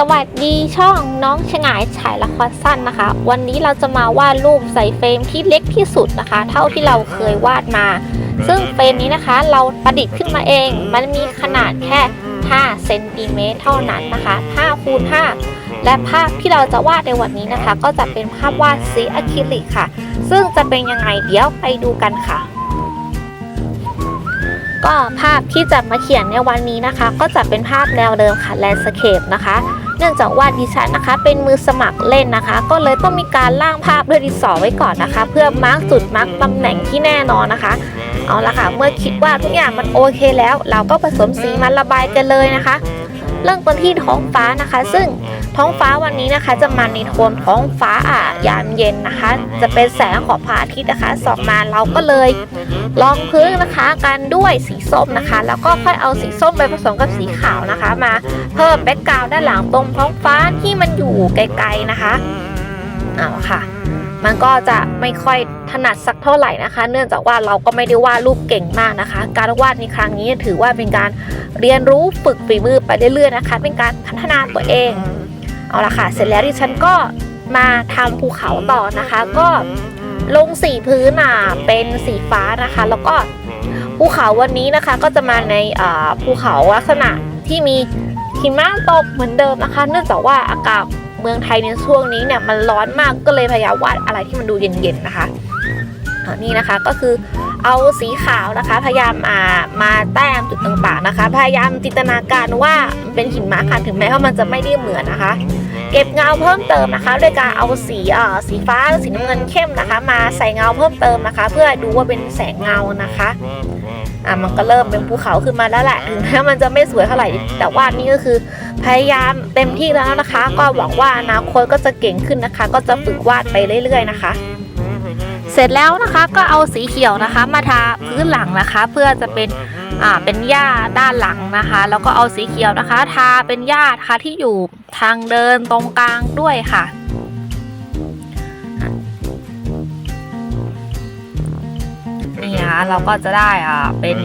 สวัสดีช่องน้องฉงายฉายละครสั้นนะคะ วันนี้เราจะมาวาดรูปใส่เฟรมที่เล็กที่สุดนะคะ เท่าที่เราเคยวาดมา ซึ่งเฟรมนี้นะคะ เราประดิษฐ์ขึ้นมาเอง มันมีขนาดแค่ 5 เซนติเมตรเท่านั้นนะคะ5คูณ5และภาพที่เราจะวาดในวันนี้นะคะ ก็จะเป็นภาพวาดสีอะคริลิกค่ะ ซึ่งจะเป็นยังไงเดี๋ยวไปดูกันค่ะ ก็ภาพที่จะมาเขียนในวันนี้นะคะ ก็จะเป็นภาพแนวเดิมค่ะแลนสเคปนะคะ เนื่องจากว่าดิฉันนะคะ เป็นมือสมัครเล่นนะคะ ก็เลยต้องมีการร่างภาพด้วยดินสอไว้ก่อนนะคะ เพื่อมาร์กจุดมาร์กตำแหน่งที่แน่นอนนะคะ เอาละค่ะ เมื่อคิดว่าทุกอย่างมันโอเคแล้ว เราก็ผสมสีมาระบายกันเลยนะคะ เริ่มกันที่ท้องฟ้านะคะ ซึ่งท้องฟ้าวันนี้นะคะ จะมาในโทนท้องฟ้าอะยามเย็นนะคะ จะเป็นแสงของพระอาทิตย์นะคะส่องมาเราก็เลยรองพื้นนะคะกันด้วยสีส้มนะคะ แล้วก็ค่อยเอาสีส้มไปผสมกับสีขาวนะคะ มาเพิ่มแบ็กกราวด์ด้านหลังตรงท้องฟ้าที่มันอยู่ไกลๆนะคะเอาค่ะ มันก็จะไม่ค่อยถนัดสักเท่าไหร่นะคะ เนื่องจากว่าเราก็ไม่ได้วาดรูปเก่งมากนะคะ การวาดในครั้งนี้ถือว่าเป็นการเรียนรู้ฝึกฝีมือไปเรื่อยๆนะคะ เป็นการพัฒนาตัวเองเอาละค่ะ เสร็จแล้วดิฉันก็มาทำภูเขาต่อนะคะ ก็ลงสีพื้นอะเป็นสีฟ้านะคะ แล้วก็ภูเขาวันนี้นะคะก็จะมาในอ่าภูเขาลักษณะที่มีหิมะตกเหมือนเดิมนะคะ เนื่องจากว่าอากาศ เมืองไทยในช่วงนี้เนี่ยมันร้อนมากก็เลยพยายามวาดอะไรที่มันดูเย็นๆนะคะนี่นะคะก็คือเอาสีขาวนะคะ พยายามมามาแต้มจุดต่างๆนะคะ พยายามจินตนาการว่ามันเป็นหิมะค่ะถึงแม้ว่ามันจะไม่ได้เหมือนนะคะ เก็บเงาเพิ่มเติมนะคะด้วยการเอาสีเอ่อสีฟ้าสีน้ำเงินเข้มนะคะ มาใส่เงาเพิ่มเติมนะคะ เพื่อดูว่าเป็นแสงเงานะคะอะมันก็เริ่มเป็นภูเขาขึ้นมาแล้วแหละถึงแม้มันจะไม่สวยเท่าไหร่แต่ว่านี่ก็คือพยายามเต็มที่แล้วนะคะ ก็หวังว่าอนาคตก็จะเก่งขึ้นนะคะ ก็จะฝึกวาดไปเรื่อย ๆ นะคะเสร็จแล้วนะคะก็เอาสีเขียวนะคะ มาทาพื้นหลังนะคะ เพื่อจะเป็น อ่าเป็นหญ้าด้านหลังนะคะ แล้วก็เอาสีเขียวนะคะ ทาเป็นหญ้านะคะที่อยู่ทางเดินตรงกลางด้วยค่ะนี่นะคะเราก็จะได้อ่าเป็น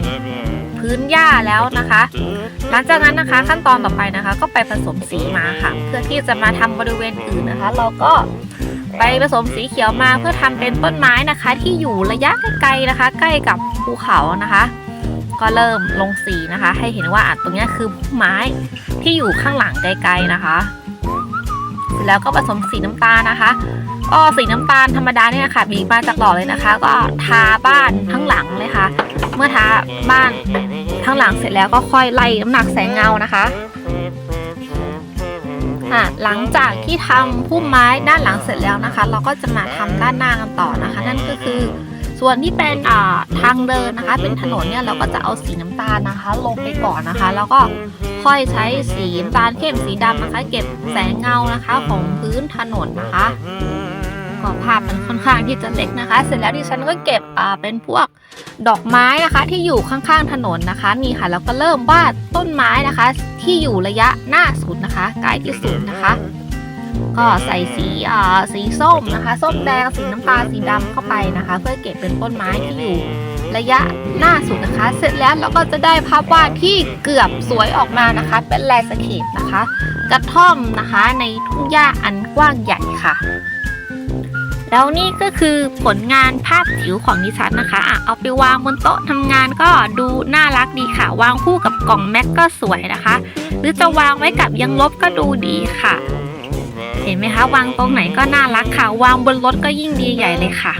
พื้นหญ้าแล้วนะคะ หลังจากนั้นนะคะขั้นตอนต่อไปนะคะ ก็ไปผสมสีมาค่ะ เพื่อที่จะมาทำบริเวณอื่นนะคะ เราก็ไปผสมสีเขียวมาเพื่อทำเป็นต้นไม้นะคะ ที่อยู่ระยะไกลๆนะคะ ใกล้กับภูเขานะคะ ก็เริ่มลงสีนะคะ ให้เห็นว่าอะตรงนี้คือไม้ที่อยู่ข้างหลังไกลๆนะคะ แล้วก็ผสมสีน้ำตาลนะคะ ก็สีน้ำตาลธรรมดาเนี่ยค่ะบีบมาจากหล่อเลยนะคะ ก็ทาบ้านทั้งหลังเลยค่ะ เมื่อทาบ้านทั้งหลังเสร็จแล้วก็ค่อยไล่น้ำหนักแสงเงานะคะอะหลังจากที่ทำพุ่มไม้ด้านหลังเสร็จแล้วนะคะ เราก็จะมาทำด้านหน้ากันต่อนะคะ นั่นก็คือ ส่วนที่เป็นอ่าทางเดินนะคะ เป็นถนนเนี่ยเราก็จะเอาสีน้ำตาลนะคะ ลงไปก่อนนะคะ แล้วก็ค่อยใช้สีน้ำตาลเข้มสีดำนะคะ เก็บแสงเงานะคะ ของพื้นถนนนะคะก็ภาพมันค่อนข้างที่จะเล็กนะคะ เสร็จแล้วดิฉันก็เก็บอ่าเป็นพวกดอกไม้นะคะ ที่อยู่ข้างๆถนนนะคะนี่ค่ะแล้วก็เริ่มวาดต้นไม้นะคะ ที่อยู่ระยะหน้าสุดนะคะใกล้ที่สุดนะคะ ก็ใส่สีอ่าสีส้มนะคะ ส้มแดงสีน้ำตาลสีดำเข้าไปนะคะ เพื่อเก็บเป็นต้นไม้ที่อยู่ระยะหน้าสุดนะคะ เสร็จแล้วเราก็จะได้ภาพวาดที่เกือบสวยออกมานะคะ เป็นแลนสเคปนะคะ กระท่อมนะคะในทุ่งหญ้าอันกว้างใหญ่ค่ะ แล้วนี่ก็คือผลงานภาพจิ๋วของดิฉันนะคะอะเอาไปวางบนโต๊ะทำงานก็ดูน่ารักดีค่ะ วางคู่กับกล่องแม็กก็สวยนะคะ หรือจะวางไว้กับยังลบก็ดูดีค่ะ เห็นไหมคะวางตรงไหนก็น่ารักค่ะ วางบนรถก็ยิ่งดีใหญ่เลยค่ะ